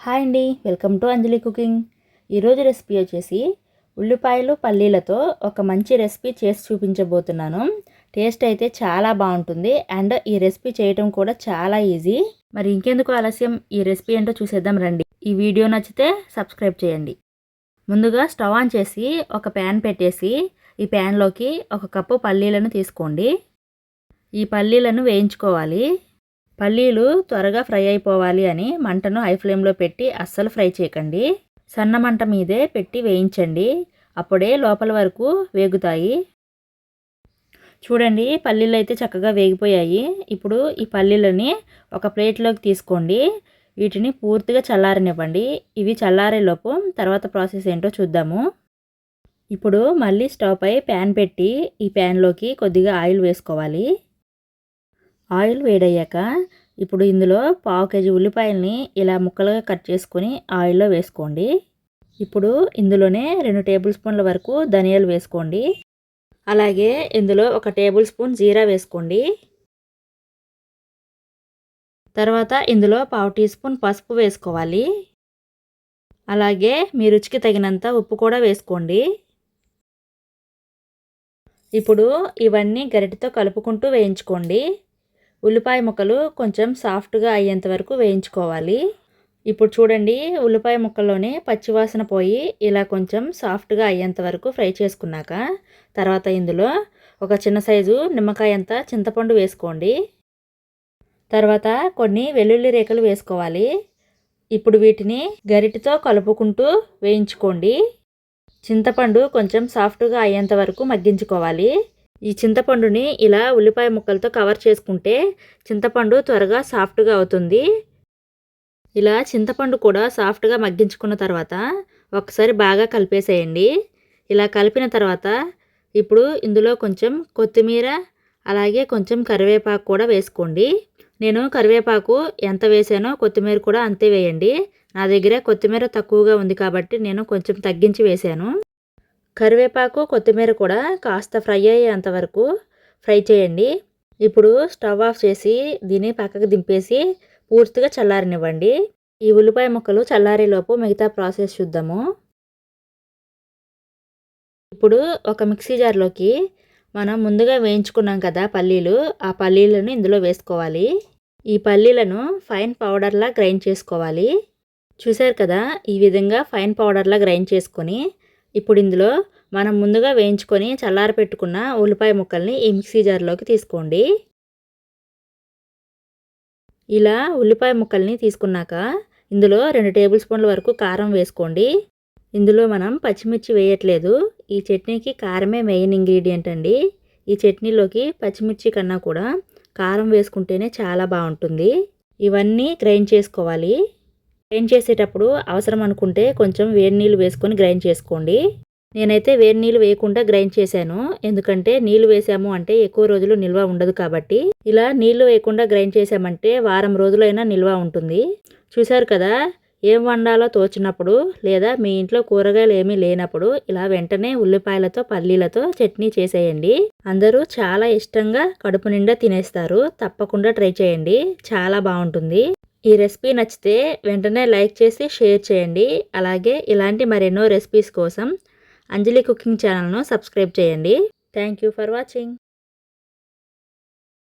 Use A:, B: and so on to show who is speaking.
A: Hi అండి welcome to Anjali cooking. ఈరోజు recipe వచ్చేసి ఉల్లిపాయలు పల్లీలతో ఒక మంచి రెసిపీ చేసి చూపించబోతున్నాను. టేస్ట్ అయితే చాలా బాగుంటుంది అండ్ ఈ రెసిపీ చేయటం కూడా చాలా ఈజీ. మరి ఇంకెందుకు ఆలస్యం? ఈ రెసిపీ ఏంటో చూసేద్దాం రండి. ఈ వీడియో నచ్చితే సబ్స్క్రైబ్ చేయండి. ముందుగా స్టవ్ ఆన్ చేసి ఒక ప్యాన్ పెట్టేసి ఈ ప్యాన్లోకి ఒక కప్పు పల్లీలను తీసుకోండి. ఈ పల్లీలను వేయించుకోవాలి. పల్లీలు త్వరగా ఫ్రై అయిపోవాలి అని మంటను హై ఫ్లేమ్లో పెట్టి అస్సలు ఫ్రై చేయకండి. సన్న మంట మీదే పెట్టి వేయించండి. అప్పుడే లోపల వరకు వేగుతాయి. చూడండి పల్లీలు అయితే చక్కగా వేగిపోయాయి. ఇప్పుడు ఈ పల్లీలని ఒక ప్లేట్లోకి తీసుకోండి. వీటిని పూర్తిగా చల్లారనివ్వండి. ఇవి చల్లారేలోపు తర్వాత ప్రాసెస్ ఏంటో చూద్దాము. ఇప్పుడు మళ్ళీ స్టవ్ పై ప్యాన్ పెట్టి ఈ ప్యాన్లోకి కొద్దిగా ఆయిల్ వేసుకోవాలి. ఆయిల్ వేడయ్యాక ఇప్పుడు ఇందులో పావు కేజీ ఉల్లిపాయల్ని ఇలా ముక్కలుగా కట్ చేసుకొని ఆయిల్లో వేసుకోండి. ఇప్పుడు ఇందులోనే రెండు టేబుల్ స్పూన్ల వరకు ధనియాలు వేసుకోండి. అలాగే ఇందులో ఒక టేబుల్ స్పూన్ జీరా వేసుకోండి. తర్వాత ఇందులో పావు టీ స్పూన్ పసుపు వేసుకోవాలి. అలాగే మీ రుచికి తగినంత ఉప్పు కూడా వేసుకోండి. ఇప్పుడు ఇవన్నీ గరిటతో కలుపుకుంటూ వేయించుకోండి. ఉల్లిపాయ ముక్కలు కొంచెం సాఫ్ట్గా అయ్యేంత వరకు వేయించుకోవాలి. ఇప్పుడు చూడండి ఉల్లిపాయ ముక్కల్లోనే పచ్చివాసన పోయి ఇలా కొంచెం సాఫ్ట్గా అయ్యేంత వరకు ఫ్రై చేసుకున్నాక తర్వాత ఇందులో ఒక చిన్న సైజు నిమ్మకాయ అంత చింతపండు వేసుకోండి. తర్వాత కొన్ని వెల్లుల్లి రేఖలు వేసుకోవాలి. ఇప్పుడు వీటిని గరిటితో కలుపుకుంటూ వేయించుకోండి. చింతపండు కొంచెం సాఫ్ట్గా అయ్యేంత వరకు మగ్గించుకోవాలి. ఈ చింతపండుని ఇలా ఉల్లిపాయ ముక్కలతో కవర్ చేసుకుంటే చింతపండు త్వరగా సాఫ్ట్గా అవుతుంది. ఇలా చింతపండు కూడా సాఫ్ట్గా మగ్గించుకున్న తర్వాత ఒకసారి బాగా కలిపేసేయండి. ఇలా కలిపిన తర్వాత ఇప్పుడు ఇందులో కొంచెం కొత్తిమీర అలాగే కొంచెం కరివేపాకు కూడా వేసుకోండి. నేను కరివేపాకు ఎంత వేసానో కొత్తిమీర కూడా అంతే వేయండి. నా దగ్గర కొత్తిమీర తక్కువగా ఉంది కాబట్టి నేను కొంచెం తగ్గించి వేశాను కరివేపాకు కొత్తిమీర కూడా కాస్త ఫ్రై అయ్యేంత వరకు ఫ్రై చేయండి. ఇప్పుడు స్టవ్ ఆఫ్ చేసి దీన్ని పక్కకు దింపేసి పూర్తిగా చల్లారనివ్వండి. ఈ ఉల్లిపాయ ముక్కలు చల్లారేలోపు మిగతా ప్రాసెస్ చూద్దాము. ఇప్పుడు ఒక మిక్సీ జార్లోకి మనం ముందుగా వేయించుకున్నాం కదా పల్లీలు. ఆ పల్లీలను ఇందులో వేసుకోవాలి. ఈ పల్లీలను ఫైన్ పౌడర్లా గ్రైండ్ చేసుకోవాలి. చూసారు కదా? ఈ విధంగా ఫైన్ పౌడర్లా గ్రైండ్ చేసుకొని ఇప్పుడు ఇందులో మనం ముందుగా వేయించుకొని చల్లార పెట్టుకున్న ఉల్లిపాయ ముక్కల్ని ఈ మిక్సీ జార్లోకి తీసుకోండి. ఇలా ఉల్లిపాయ ముక్కల్ని తీసుకున్నాక ఇందులో రెండు టేబుల్ స్పూన్ల వరకు కారం వేసుకోండి. ఇందులో మనం పచ్చిమిర్చి వేయట్లేదు. ఈ చట్నీకి కారమే మెయిన్ ఇంగ్రీడియంట్ అండి. ఈ చట్నీలోకి పచ్చిమిర్చి కన్నా కూడా కారం వేసుకుంటేనే చాలా బాగుంటుంది. ఇవన్నీ గ్రైండ్ చేసుకోవాలి. గ్రైండ్ చేసేటప్పుడు అవసరం అనుకుంటే కొంచెం వేడి నీళ్ళు వేసుకొని గ్రైండ్ చేసుకోండి. నేనైతే వేడి నీళ్ళు వేయకుండా గ్రైండ్ చేశాను. ఎందుకంటే నీళ్ళు వేసాము అంటే ఎక్కువ రోజులు నిల్వ ఉండదు కాబట్టి. ఇలా నీళ్ళు వేయకుండా గ్రైండ్ చేసామంటే వారం రోజులైనా నిల్వ ఉంటుంది. చూశారు కదా ఏం వండాలో తోచినప్పుడు లేదా మీ ఇంట్లో కూరగాయలు ఏమీ లేనప్పుడు ఇలా వెంటనే ఉల్లిపాయలతో పల్లీలతో చట్నీ చేసేయండి. అందరూ చాలా ఇష్టంగా కడుపు నిండా తినేస్తారు. తప్పకుండా ట్రై చేయండి. చాలా బాగుంటుంది. ఈ రెసిపీ నచ్చితే వెంటనే లైక్ చేసి షేర్ చేయండి. అలాగే ఇలాంటి మరెన్నో రెసిపీస్ కోసం అంజలి కుకింగ్ ఛానల్ను సబ్స్క్రైబ్ చేయండి. Thank you for watching.